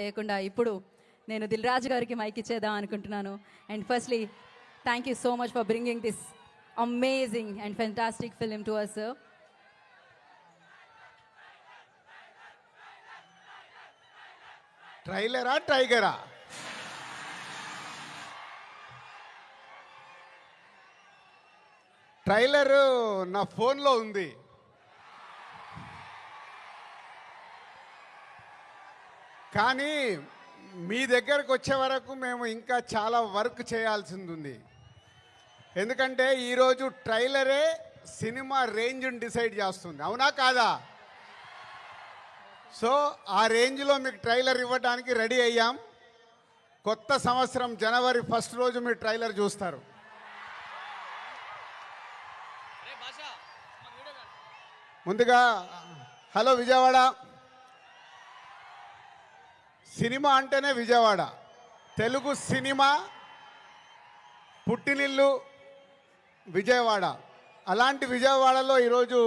లేకుండా ఇప్పుడు నేను దిల్ రాజు గారికి మైక్ ఇచ్చేద్దాం అనుకుంటున్నాను. And firstly thank you so much for bringing this amazing and fantastic film to us ట్రైలరా టైగరా ట్రైలర్ నా ఫోన్లో ఉంది. కానీ మీ దగ్గరకు వచ్చే వరకు మేము ఇంకా చాలా వర్క్ చేయాల్సింది ఉంది ఎందుకంటే ఈరోజు ట్రైలరే సినిమా రేంజ్ని డిసైడ్ చేస్తుంది. అవునా కాదా? సో ఆ రేంజ్లో మీకు ట్రైలర్ ఇవ్వడానికి రెడీ అయ్యాం. కొత్త సంవత్సరం జనవరి ఫస్ట్ రోజు మీరు ట్రైలర్ చూస్తారు. ముందుగా హలో విజయవాడ. సినిమా అంటేనే విజయవాడ. తెలుగు సినిమా పుట్టినిల్లు విజయవాడ. అలాంటి విజయవాడలో ఈరోజు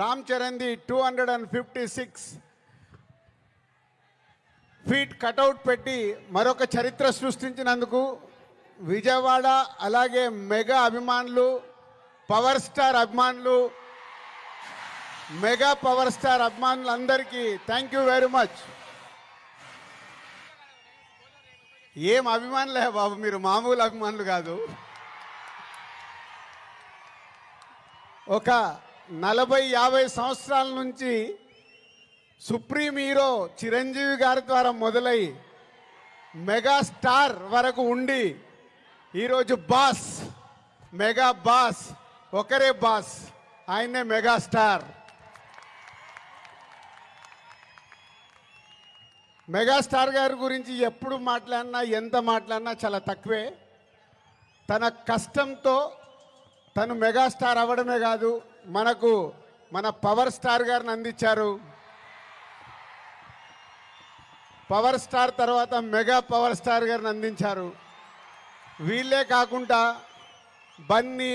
Ram చరణ్ది two hundred and fifty six feet cutout పెట్టి మరొక చరిత్ర సృష్టించినందుకు విజయవాడ అలాగే మెగా అభిమానులు పవర్ స్టార్ అభిమానులు మెగా పవర్ స్టార్ అభిమానులందరికీ థ్యాంక్ యూ వెరీ మచ్. ఏం అభిమానులే బాబు మీరు మామూలు అభిమానులు కాదు. ఒక నలభై యాభై సంవత్సరాల నుంచి సుప్రీం హీరో చిరంజీవి గారి ద్వారా మొదలై మెగాస్టార్ వరకు ఉండి ఈరోజు బాస్ మెగా బాస్ ఒకరే బాస్ ఆయనే మెగాస్టార్ మెగాస్టార్ గారి గురించి ఎప్పుడు మాట్లాడినా ఎంత మాట్లాడినా చాలా తక్కువే. తన కష్టంతో తను మెగాస్టార్ అవ్వడమే కాదు మనకు మన పవర్ స్టార్ గారిని అందించారు. పవర్ స్టార్ తర్వాత మెగా పవర్ స్టార్ గారిని అందించారు. వీళ్ళే కాకుండా బన్నీ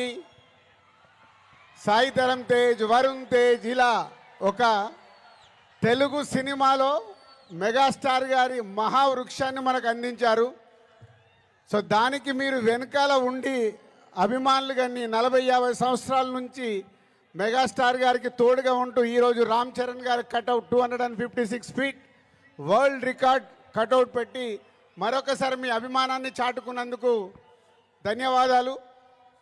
సాయి తరం తేజ్ వరుణ్ తేజ్ ఇలా ఒక తెలుగు సినిమాలో మెగాస్టార్ గారి మహావృక్షాన్ని మనకు అందించారు. సో దానికి మీరు వెనకాల ఉండి అభిమానులు కానీ నలభై యాభై సంవత్సరాల నుంచి మెగాస్టార్ గారికి తోడుగా ఉంటూ ఈరోజు రామ్ చరణ్ గారి cutout two hundred and fifty six feet world record cutout పెట్టి మరొకసారి మీ అభిమానాన్ని చాటుకున్నందుకు ధన్యవాదాలు.